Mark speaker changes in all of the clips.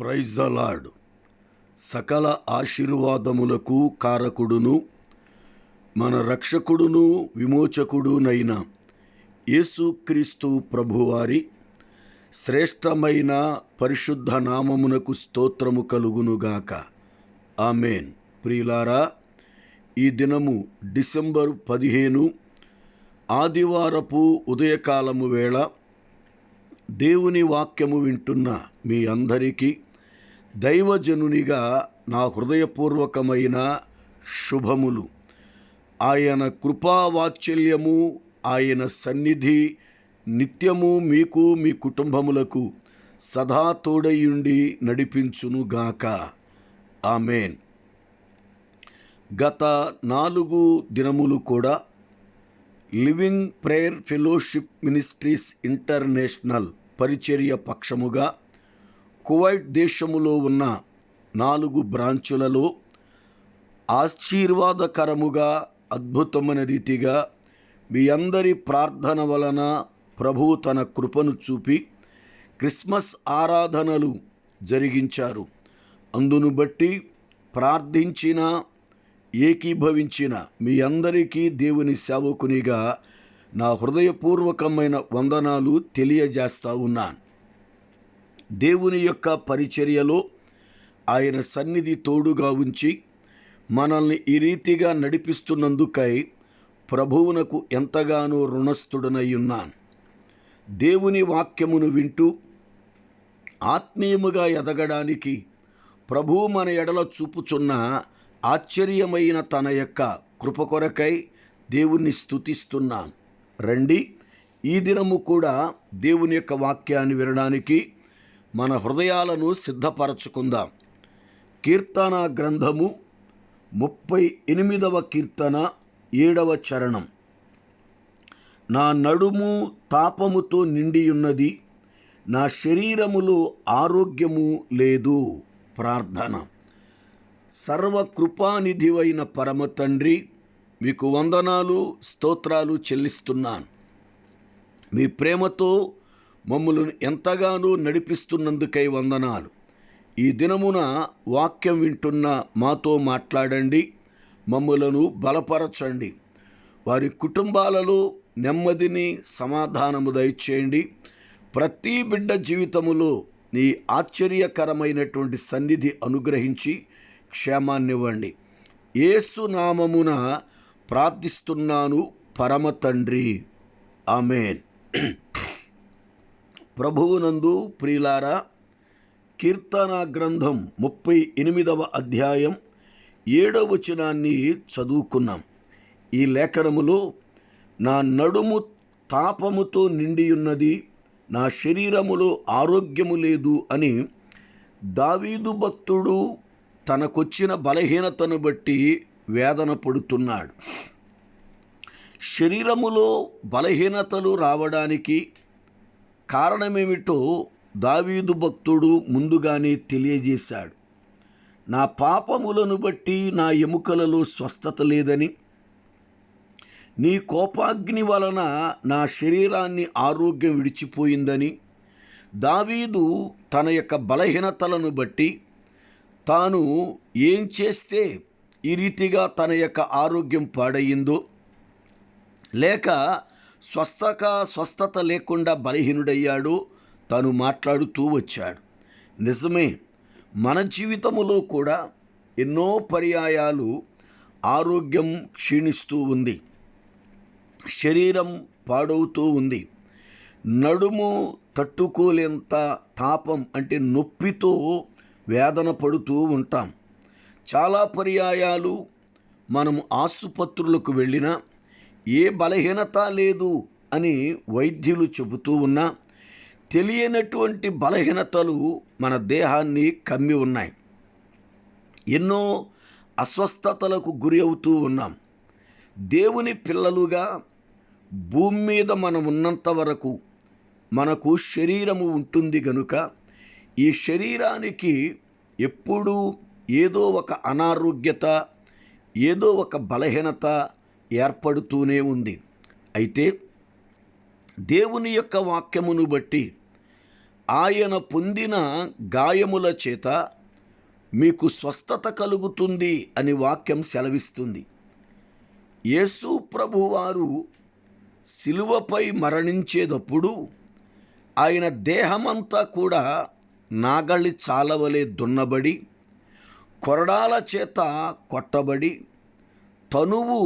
Speaker 1: Praise సకల ఆశీర్వాదములకు కారకుడును మన రక్షకుడును విమోచకుడునైన యేసుక్రీస్తు ప్రభువారి శ్రేష్టమైన పరిశుద్ధ నామమునకు స్తోత్రము కలుగునుగాక ఆమెన్. ప్రియులారా ఈ దినము డిసెంబర్ పదిహేను ఆదివారపు ఉదయకాలము వేళ దేవుని వాక్యము వింటున్న మీ అందరికీ దైవజనునిగా నా హృదయపూర్వకమైన శుభములు. ఆయన కృపావాత్సల్యము ఆయన సన్నిధి నిత్యము మీకు మీ కుటుంబములకు సదా తోడయుండి నడిపించునుగాక ఆమెన్. గత నాలుగు దినములు కూడా living prayer fellowship ministries international పరిచర్య పక్షముగా కువైట్ దేశములో ఉన్న నాలుగు బ్రాంచులలో ఆశీర్వాదకరముగా అద్భుతమైన రీతిగా మీ అందరి ప్రార్థన వలన ప్రభువు తన కృపను చూపి క్రిస్మస్ ఆరాధనలు జరిగించారు. అందును బట్టి ప్రార్థించిన ఏకీభవించిన మీ అందరికీ దేవుని సేవకునిగా నా హృదయపూర్వకమైన వందనాలు తెలియజేస్తా ఉన్నాను. దేవుని యొక్క పరిచర్యలో ఆయన సన్నిధి తోడుగా ఉంచి మనల్ని ఈ రీతిగా నడిపిస్తున్నందుకై ప్రభువునకు ఎంతగానో రుణస్థుడనయ్యున్నాను ఉన్నాను. దేవుని వాక్యమును వింటూ ఆత్మీయముగా ఎదగడానికి ప్రభువు మన ఎడల చూపుచున్న ఆశ్చర్యమైన తన యొక్క కృప కొరకై దేవుణ్ణి స్థుతిస్తున్నాను రండి ఈ దినము కూడా దేవుని యొక్క వాక్యాన్ని వినడానికి మన హృదయాలను సిద్ధపరచుకుందాం. కీర్తన గ్రంథము ముప్పై ఎనిమిదవ కీర్తన ఏడవ చరణం. నా నడుము తాపముతో నిండియున్నది నా శరీరములో ఆరోగ్యము లేదు ప్రార్థన. సర్వకృపానిధివైన పరమ తండ్రి మీకు వందనాలు స్తోత్రాలు చెల్లిస్తున్నాను. మీ ప్రేమతో మమ్మలను ఎంతగానో నడిపిస్తున్నందుకై వందనాలు. ఈ దినమున వాక్యం వింటున్న మాతో మాట్లాడండి మమ్మలను బలపరచండి. వారి కుటుంబాలలో నెమ్మదిని సమాధానము దయచేయండి. ప్రతి బిడ్డ జీవితములో నీ ఆశ్చర్యకరమైనటువంటి సన్నిధి అనుగ్రహించి క్షేమాన్నివ్వండి. ఏసు నామమున ప్రార్థిస్తున్నాను పరమ తండ్రి. ఆమెన్. ప్రభువునందు ప్రియులారా కీర్తన గ్రంథం ముప్పై ఎనిమిదవ అధ్యాయం ఏడవ వచనాన్ని చదువుకున్నాం. ఈ లేఖనములో నా నడుము తాపముతో నిండియున్నది నా శరీరములో ఆరోగ్యము లేదు అని దావీదు భక్తుడు తనకొచ్చిన బలహీనతను బట్టి వేదన పడుతున్నాడు. శరీరములో బలహీనతలు రావడానికి కారణమేమిటో దావీదు భక్తుడు ముందుగానే తెలియజేశాడు. నా పాపములను బట్టి నా ఎముకలలో స్వస్థత లేదని నీ కోపాగ్ని వలన నా శరీరాన్ని ఆరోగ్యం విడిచిపోయిందని దావీదు తన యొక్క బలహీనతలను బట్టి తాను ఏం చేస్తే ఈ రీతిగా తన యొక్క ఆరోగ్యం పాడయిందో లేక స్వస్థక స్వస్థత లేకుండా బలహీనుడయ్యాడో. తను మాట్లాడుతూ వచ్చాడు. నిజమే మన జీవితములో కూడా ఎన్నో పర్యాయాలు ఆరోగ్యం క్షీణిస్తూ ఉంది. శరీరం పాడవుతూ ఉంది. నడుము తట్టుకోలేంత తాపం అంటే నొప్పితో వేదన పడుతూ ఉంటాం. చాలా పర్యాయాలు మనం ఆసుపత్రులకు వెళ్ళినా ఏ బలహీనత లేదు అని వైద్యులు చెబుతూ ఉన్నా తెలియనటువంటి బలహీనతలు మన దేహాన్ని కమ్మి ఉన్నాయి. ఎన్నో అస్వస్థతలకు గురి అవుతూ ఉన్నాం. దేవుని పిల్లలుగా భూమి మీద మనం ఉన్నంత వరకు మనకు శరీరము ఉంటుంది గనుక ఈ శరీరానికి ఎప్పుడూ ఏదో ఒక అనారోగ్యత ఏదో ఒక బలహీనత ఏర్పడుతూనే ఉంది. అయితే దేవుని యొక్క వాక్యమును బట్టి ఆయన పొందిన గాయముల చేత మీకు స్వస్థత కలుగుతుంది అని వాక్యం సెలవిస్తుంది. యేసు ప్రభువారు శిలువపై మరణించేటప్పుడు ఆయన దేహమంతా కూడా నాగళ్ళి చాలవలే దున్నబడి కొరడాల చేత కొట్టబడి తనువు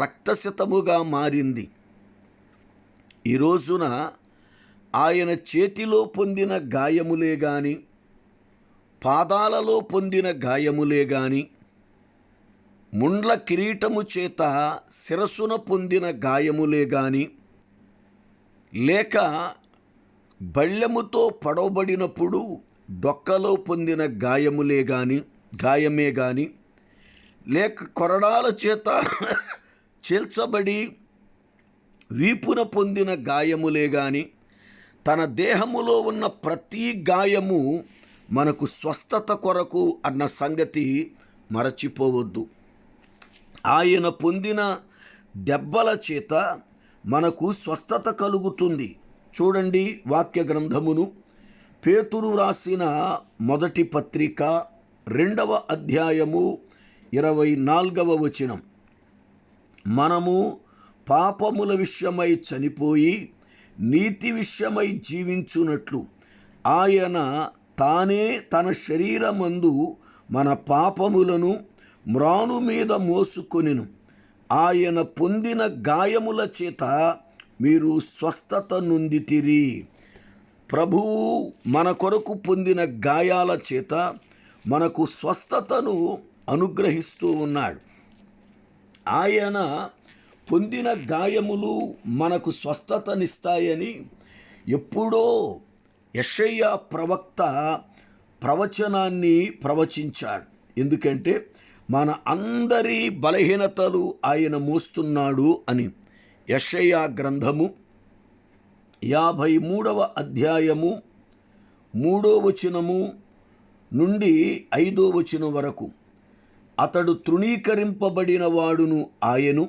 Speaker 1: రక్తశతముగా మారింది. ఈ రోజున ఆయన చేతిలో పొందిన గాయములే గాని పాదాలలో పొందిన గాయములే గాని ముండ్ల కిరీటము చేత శిరస్సున పొందిన గాయములే గాని లేక బళ్ళెముతో పడవబడినప్పుడు డొక్కలో పొందిన గాయములే గాని గాయమే గాని లేక కొరడాల చేత చీల్చబడి వీపున పొందిన గాయములే గాని తన దేహములో ఉన్న ప్రతి గాయము మనకు స్వస్థత కొరకు అన్న సంగతి మరచిపోవద్దు. ఆయన పొందిన దెబ్బల చేత మనకు స్వస్థత కలుగుతుంది. చూడండి వాక్య గ్రంథమును. పేతురు రాసిన మొదటి పత్రిక రెండవ అధ్యాయము ఇరవై నాలుగవ వచనం. మనము పాపముల విషయమై చనిపోయి నీతి విషయమై జీవించున్నట్లు ఆయన తానే తన శరీరమందు మన పాపములను మ్రాను మీద మోసుకొనిను. ఆయన పొందిన గాయముల చేత మీరు స్వస్థత నొందితిరి. ప్రభువు మన కొరకు పొందిన గాయాల చేత మనకు స్వస్థతను అనుగ్రహిస్తూ ఉన్నాడు. ఆయన పొందిన గాయములు మనకు స్వస్థతనిస్తాయని ఎప్పుడో యషయ్య ప్రవక్త ప్రవచనాన్ని ప్రవచించాడు. ఎందుకంటే మన అందరి బలహీనతలు ఆయన మోస్తున్నాడు అని. యషయ్య గ్రంథము యాభై మూడవ అధ్యాయము మూడో వచనము నుండి ఐదో వచనం వరకు. అతడు తృణీకరింపబడినవాడును ఆయను.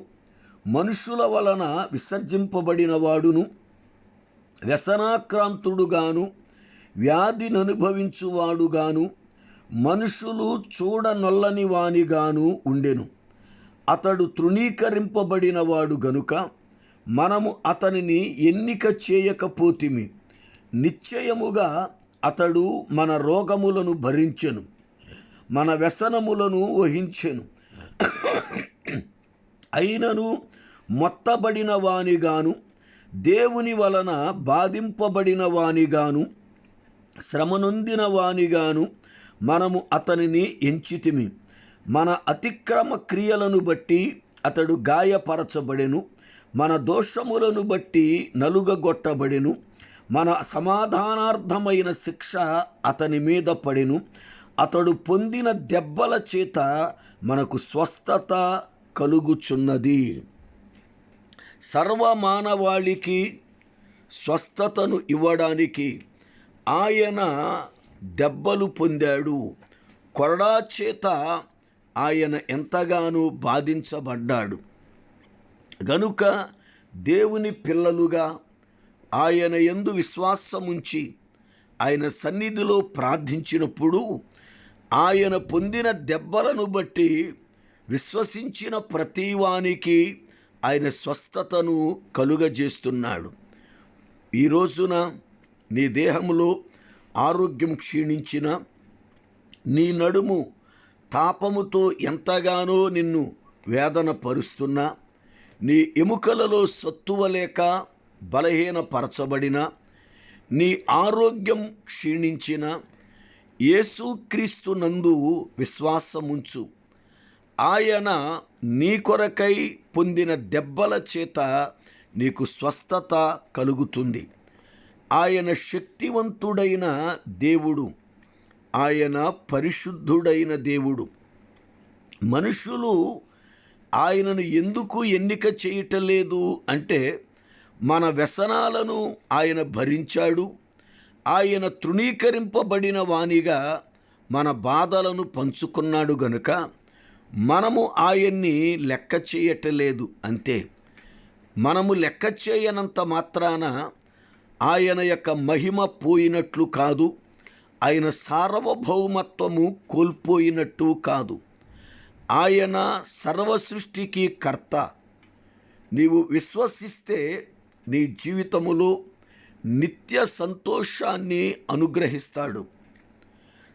Speaker 1: మనుషుల వలన విసర్జింపబడినవాడును. వ్యసనాక్రాంతుడుగాను వ్యాధిని అనుభవించువాడుగాను మనుషులు చూడనొల్లని వానిగాను ఉండెను. అతడు తృణీకరింపబడినవాడు గనుక మనము అతనిని ఎన్నిక చేయకపోతిమి. నిశ్చయముగా అతడు మన రోగములను భరించెను. మన వ్యసనములను వహించెను అయినను మొత్తబడిన వానిగాను దేవుని వలన బాధింపబడిన వానిగాను శ్రమనొందిన వానిగాను మనము అతనిని ఎంచితిమి. మన అతిక్రమ క్రియలను బట్టి అతడు గాయపరచబడెను. మన దోషములను బట్టి నలుగగొట్టబడెను. మన సమాధానార్థమైన శిక్ష అతని మీద పడెను. అతడు పొందిన దెబ్బల చేత మనకు స్వస్థత కలుగుచున్నది. సర్వమానవాళికి స్వస్థతను ఇవ్వడానికి ఆయన దెబ్బలు పొందాడు. కొరడా చేత ఆయన ఎంతగానో బాధించబడ్డాడు. గనుక దేవుని పిల్లలుగా ఆయన ఎందు విశ్వాసముంచి ఆయన సన్నిధిలో ప్రార్థించినప్పుడు ఆయన పొందిన దెబ్బలను బట్టి విశ్వసించిన ప్రతివానికి ఆయన స్వస్థతను కలుగజేస్తున్నాడు. ఈ రోజున నీ దేహంలో ఆరోగ్యం క్షీణించిన నీ నడుము తాపముతో ఎంతగానో నిన్ను వేదన పరుస్తున్నా నీ ఎముకలలో సత్తువ లేక బలహీనపరచబడిన నీ ఆరోగ్యం క్షీణించిన యేసుక్రీస్తు నందు విశ్వాసముంచు. ఆయన నీ కొరకై పొందిన దెబ్బల చేత నీకు స్వస్థత కలుగుతుంది. ఆయన శక్తివంతుడైన దేవుడు. ఆయన పరిశుద్ధుడైన దేవుడు. మనుషులు ఆయనను ఎందుకు ఎన్నిక చేయటలేదు అంటే మన వ్యసనాలను ఆయన భరించాడు. ఆయన తృణీకరింపబడిన వానిగా మన బాధలను పంచుకున్నాడు గనుక మనము ఆయన్ని లెక్క చేయటలేదు అంతే. మనము లెక్క చేయనంత మాత్రాన ఆయన యొక్క మహిమ పోయినట్లు కాదు ఆయన సార్వభౌమత్వము కోల్పోయినట్టు కాదు. ఆయన సర్వసృష్టికి కర్త. నీవు విశ్వసిస్తే నీ జీవితములో నిత్య సంతోషాన్ని అనుగ్రహిస్తాడు.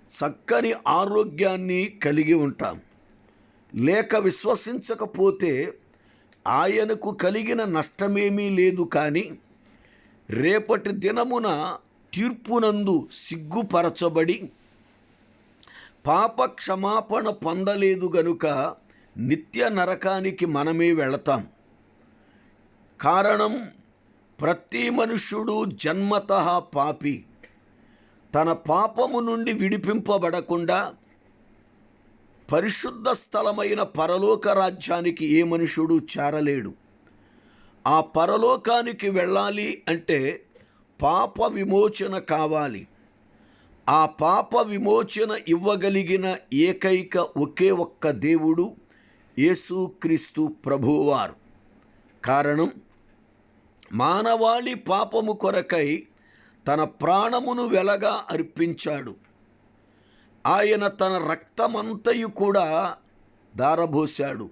Speaker 1: చక్కని ఆరోగ్యాన్ని కలిగి ఉంటాం. లేక విశ్వసించకపోతే ఆయనకు కలిగిన నష్టమేమీ లేదు కానీ రేపటి దినమున తీర్పునందు సిగ్గుపరచబడి పాప క్షమాపణ పొందలేదు గనుక నిత్య నరకానికి మనమే వెళతాం. కారణం ప్రతి మనుష్యుడు జన్మత పాపి. తన పాపము నుండి విడిపింపబడకుండా పరిశుద్ధ స్థలమైన పరలోక రాజ్యానికి ఏ మనుషుడు చేరలేడు. ఆ పరలోకానికి వెళ్ళాలి అంటే పాప విమోచన కావాలి. ఆ పాప విమోచన ఇవ్వగలిగిన ఏకైక ఒకే ఒక్క దేవుడు యేసుక్రీస్తు ప్రభువారు కారణం మానవాళి పాపము కొరకై తన ప్రాణమును వెలగా అర్పించాడు. ఆయన తన రక్తమంతయు కూడా దారబోశాడు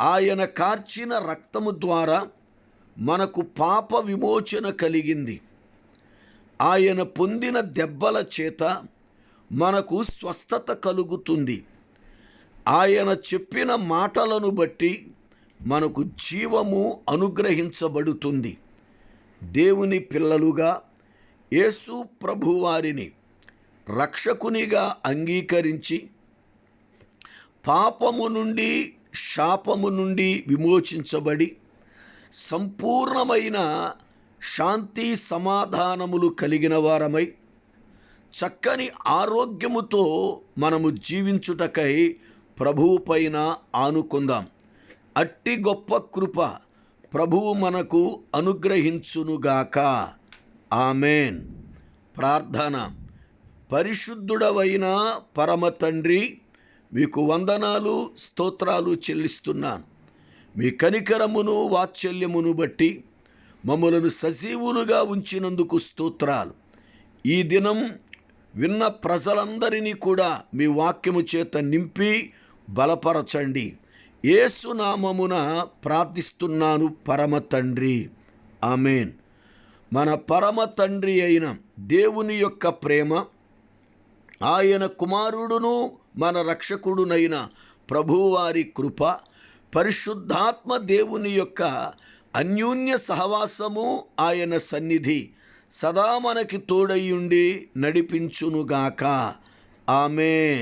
Speaker 1: ఆయన కార్చిన రక్తము ద్వారా మనకు పాప విమోచన కలిగింది. ఆయన పొందిన దెబ్బల చేత మనకు స్వస్థత కలుగుతుంది. ఆయన చెప్పిన మాటలను బట్టి మనకు జీవము అనుగ్రహించబడుతుంది. దేవుని పిల్లలుగా యేసు ప్రభువారిని రక్షకునిగా అంగీకరించి పాపము నుండి శాపము నుండి విమోచించబడి సంపూర్ణమైన శాంతి సమాధానములు కలిగిన వారమై చక్కని ఆరోగ్యముతో మనము జీవించుటకై ప్రభువు పైన ఆనుకుందాం. అట్టి గొప్ప కృప ప్రభువు మనకు అనుగ్రహించునుగాక. ఆమెన్. ప్రార్థన. పరిశుద్ధుడవైన పరమ తండ్రి మీకు వందనాలు స్తోత్రాలు చెల్లిస్తున్నాను. మీ కనికరమును వాత్సల్యమును బట్టి మమ్మలను సజీవులుగా ఉంచినందుకు స్తోత్రాలు. ఈ దినం విన్న ప్రజలందరినీ కూడా మీ వాక్యము చేత నింపి బలపరచండి. ఏసునామమున ప్రార్థిస్తున్నాను పరమ తండ్రి. ఆమెన్. మన పరమ తండ్రి అయిన దేవుని యొక్క ప్రేమ ఆయన కుమారుడును మన రక్షకుడునైన ప్రభువారి కృప పరిశుద్ధాత్మ దేవుని యొక్క అన్యోన్య సహవాసము ఆయన సన్నిధి సదా మనకి తోడయ్యుండి నడిపించునుగాక. ఆమెన్.